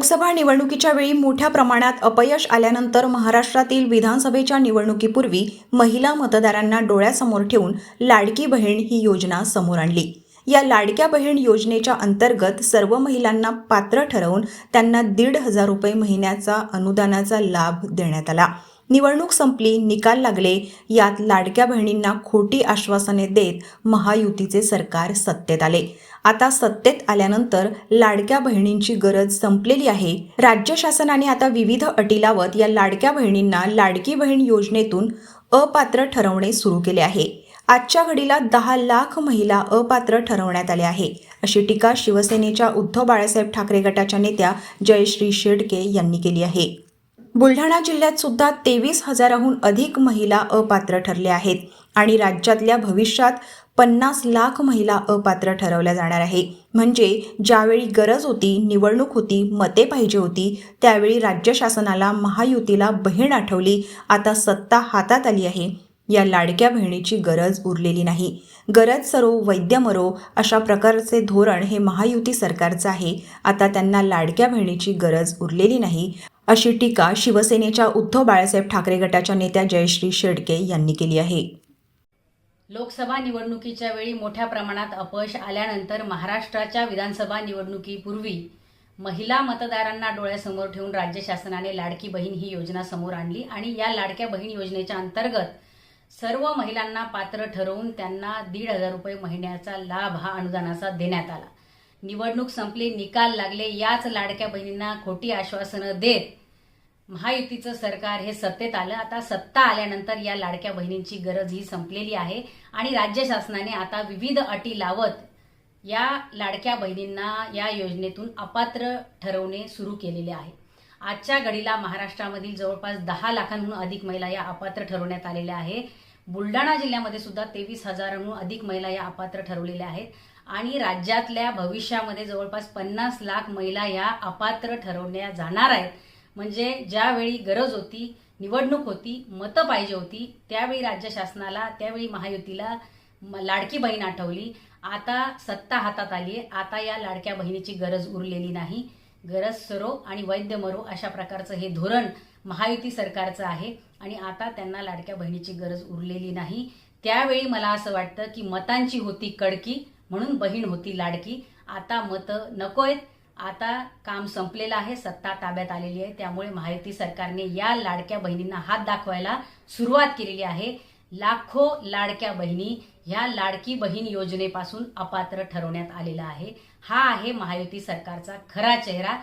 लोकसभा निवडणुकीच्या वेळी मोठ्या प्रमाणात अपयश आल्यानंतर महाराष्ट्रातील विधानसभेच्या निवडणुकीपूर्वी महिला मतदारांना डोळ्यासमोर ठेवून लाडकी बहीण ही योजना समोर आणली. या लाडक्या बहीण योजनेच्या अंतर्गत सर्व महिलांना पात्र ठरवून त्यांना दीड हजार रुपये महिन्याचा अनुदानाचा लाभ देण्यात आला. निवडणूक संपली निकाल लागले यात लाडक्या बहिणींना खोटी आश्वासने देत महायुतीचे सरकार सत्तेत आले. आता सत्तेत आल्यानंतर लाडक्या बहिणींची गरज संपलेली आहे. राज्य शासनाने आता विविध अटी लावत या लाडक्या बहिणींना लाडकी बहीण योजनेतून अपात्र ठरवणे सुरू केले आहे. आजच्या घडीला दहा लाख महिला अपात्र ठरवण्यात आल्या आहे. अशी टीका शिवसेनेच्या उद्धव बाळासाहेब ठाकरे गटाच्या नेत्या जयश्री शेडके यांनी केली आहे. बुलढाणा जिल्ह्यात सुद्धा तेवीस हजाराहून अधिक महिला अपात्र ठरल्या आहेत आणि राज्यातल्या भविष्यात पन्नास लाख महिला अपात्र ठरवल्या जाणार आहे. म्हणजे ज्यावेळी गरज होती निवडणूक होती मते पाहिजे होती त्यावेळी राज्य शासनाला महायुतीला बहीण आठवली आता सत्ता हातात आली आहे. या लाडक्या बहिणीची गरज उरलेली नाही. गरज सरो वैद्य मरो अशा प्रकारचे धोरण हे महायुती सरकारचं आहे. आता त्यांना लाडक्या बहिणीची गरज उरलेली नाही. अशी टीका शिवसेनेच्या उद्धव बाळासाहेब ठाकरे गटाच्या नेत्या जयश्री शेडके यांनी केली आहे. लोकसभा निवडणुकीच्या वेळी मोठ्या प्रमाणात अपयश आल्यानंतर महाराष्ट्राच्या विधानसभा निवडणुकीपूर्वी महिला मतदारांना डोळ्यासमोर ठेवून राज्य शासनाने लाडकी बहीण ही योजना समोर आणली आणि या लाडक्या बहीण योजनेच्या अंतर्गत सर्व महिलांना पात्र ठरवून त्यांना दीड हजार रुपये महिन्याचा लाभ हा अनुदानाचा देण्यात आला. निवडणूक संपली निकाल लागले याच लाडक्या बहिणींना खोटी आश्वासनं देत महायुतीचं सरकार हे सत्तेत आलं. आता सत्ता आल्यानंतर या लाडक्या बहिणींची गरज ही संपलेली आहे. आणि राज्य शासनाने आता विविध अटी लावत या लाडक्या बहिणींना या योजनेतून अपात्र ठरवणे सुरू केलेले आहे. आजच्या घडीला महाराष्ट्रामधील जवळपास दहा लाखांहून अधिक महिला या अपात्र ठरवण्यात आलेल्या आहे. बुलढाणा जिल्ह्यामध्ये सुद्धा तेवीस हजारांहून अधिक महिला या अपात्र ठरवलेल्या आहेत. आणि राज्यातल्या भविष्यामध्ये जवळपास पन्नास लाख महिला या अपात्र ठरवल्या जाणार आहेत. म्हणजे ज्यावेळी गरज होती निवडणूक होती मतं पाहिजे होती त्यावेळी राज्य शासनाला त्यावेळी महायुतीला लाडकी बहीण आठवली. आता सत्ता हातात आली आहे आता या लाडक्या बहिणीची गरज उरलेली नाही. गरज सरो आणि वैद्य मरो अशा प्रकारचं हे धोरण महायुती सरकारचं आहे आणि आता त्यांना लाडक्या बहिणीची गरज उरलेली नाही. त्यावेळी मला असं वाटतं की मतांची होती कडकी म्हणून बहीण होती लाडकी. आता मतं नको आहेत आता काम संपलेलं आहे सत्ता ताब्यात आलेली आहे. त्यामुळे महायुती सरकारने या लाडक्या बहिणींना हात दाखवायला सुरुवात केलेली आहे. लाखो लाडक्या बहिणी ह्या लाडकी बहीण योजनेपासून अपात्र ठरवण्यात आलेला आहे. हा आहे महायुती सरकारचा खरा चेहरा.